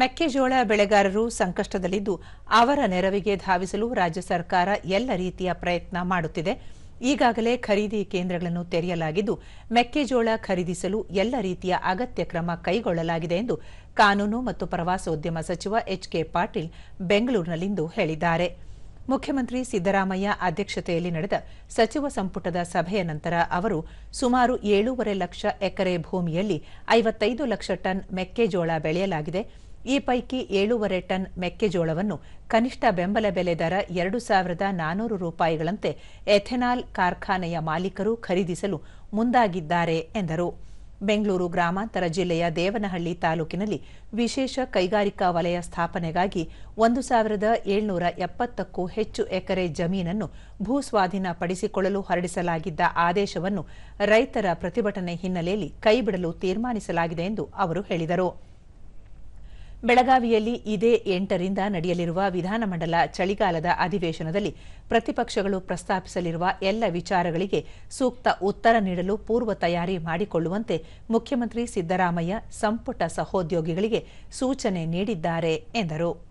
ಮೆಕ್ಕೆಜೋಳ ಬೆಳೆಗಾರರು ಸಂಕಷ್ಟದಲ್ಲಿದ್ದು ಅವರ ನೆರವಿಗೆ ಧಾವಿಸಲು ರಾಜ್ಯ ಸರ್ಕಾರ ಎಲ್ಲ ರೀತಿಯ ಪ್ರಯತ್ನ ಮಾಡುತ್ತಿದೆ. ಈಗಾಗಲೇ ಖರೀದಿ ಕೇಂದ್ರಗಳನ್ನು ತೆರೆಯಲಾಗಿದ್ದು ಮೆಕ್ಕೆಜೋಳ ಖರೀದಿಸಲು ಎಲ್ಲ ರೀತಿಯ ಅಗತ್ಯ ಕ್ರಮ ಕೈಗೊಳ್ಳಲಾಗಿದೆ ಎಂದು ಕಾನೂನು ಮತ್ತು ಪ್ರವಾಸೋದ್ಯಮ ಸಚಿವ ಎಚ್ ಕೆ ಪಾಟೀಲ್ ಬೆಂಗಳೂರಿನಲ್ಲಿಂದು ಹೇಳಿದ್ದಾರೆ. ಮುಖ್ಯಮಂತ್ರಿ ಸಿದ್ದರಾಮಯ್ಯ ಅಧ್ಯಕ್ಷತೆಯಲ್ಲಿ ನಡೆದ ಸಚಿವ ಸಂಪುಟದ ಸಭೆಯ ನಂತರ ಅವರು ಸುಮಾರು ಏಳೂವರೆ ಲಕ್ಷ ಎಕರೆ ಭೂಮಿಯಲ್ಲಿ ಐವತ್ತೈದು ಲಕ್ಷ ಟನ್ ಮೆಕ್ಕೆಜೋಳ ಬೆಳೆಯಲಾಗಿದೆ. ಈ ಪೈಕಿ ಏಳೂವರೆ ಟನ್ ಮೆಕ್ಕೆಜೋಳವನ್ನು ಕನಿಷ್ಠ ಬೆಂಬಲ ಬೆಲೆ ದರ ಎರಡು ಸಾವಿರದ ನಾನೂರು ರೂಪಾಯಿಗಳಂತೆ ಎಥೆನಾಲ್ ಕಾರ್ಖಾನೆಯ ಮಾಲೀಕರು ಖರೀದಿಸಲು ಮುಂದಾಗಿದ್ದಾರೆ ಎಂದರು. ಬೆಂಗಳೂರು ಗ್ರಾಮಾಂತರ ಜಿಲ್ಲೆಯ ದೇವನಹಳ್ಳಿ ತಾಲೂಕಿನಲ್ಲಿ ವಿಶೇಷ ಕೈಗಾರಿಕಾ ವಲಯ ಸ್ಥಾಪನೆಗಾಗಿ ಒಂದು ಸಾವಿರದ ಏಳ್ನೂರ ಎಪ್ಪತ್ತಕ್ಕೂ ಹೆಚ್ಚು ಎಕರೆ ಜಮೀನನ್ನು ಭೂಸ್ವಾಧೀನ ಪಡಿಸಿಕೊಳ್ಳಲು ಹೊರಡಿಸಲಾಗಿದ್ದ ಆದೇಶವನ್ನು ರೈತರ ಪ್ರತಿಭಟನೆ ಹಿನ್ನೆಲೆಯಲ್ಲಿ ಕೈಬಿಡಲು ತೀರ್ಮಾನಿಸಲಾಗಿದೆ ಎಂದು ಅವರು ಹೇಳಿದರು. ಬೆಳಗಾವಿಯಲ್ಲಿ ಇದೇ ಎಂಟರಿಂದ ನಡೆಯಲಿರುವ ವಿಧಾನಮಂಡಲ ಚಳಿಗಾಲದ ಅಧಿವೇಶನದಲ್ಲಿ ಪ್ರತಿಪಕ್ಷಗಳು ಪ್ರಸ್ತಾಪಿಸಲಿರುವ ಎಲ್ಲ ವಿಚಾರಗಳಿಗೆ ಸೂಕ್ತ ಉತ್ತರ ನೀಡಲು ಪೂರ್ವ ತಯಾರಿ ಮಾಡಿಕೊಳ್ಳುವಂತೆ ಮುಖ್ಯಮಂತ್ರಿ ಸಿದ್ದರಾಮಯ್ಯ ಸಂಪುಟ ಸಹೋದ್ಯೋಗಿಗಳಿಗೆ ಸೂಚನೆ ನೀಡಿದ್ದಾರೆ ಎಂದರು.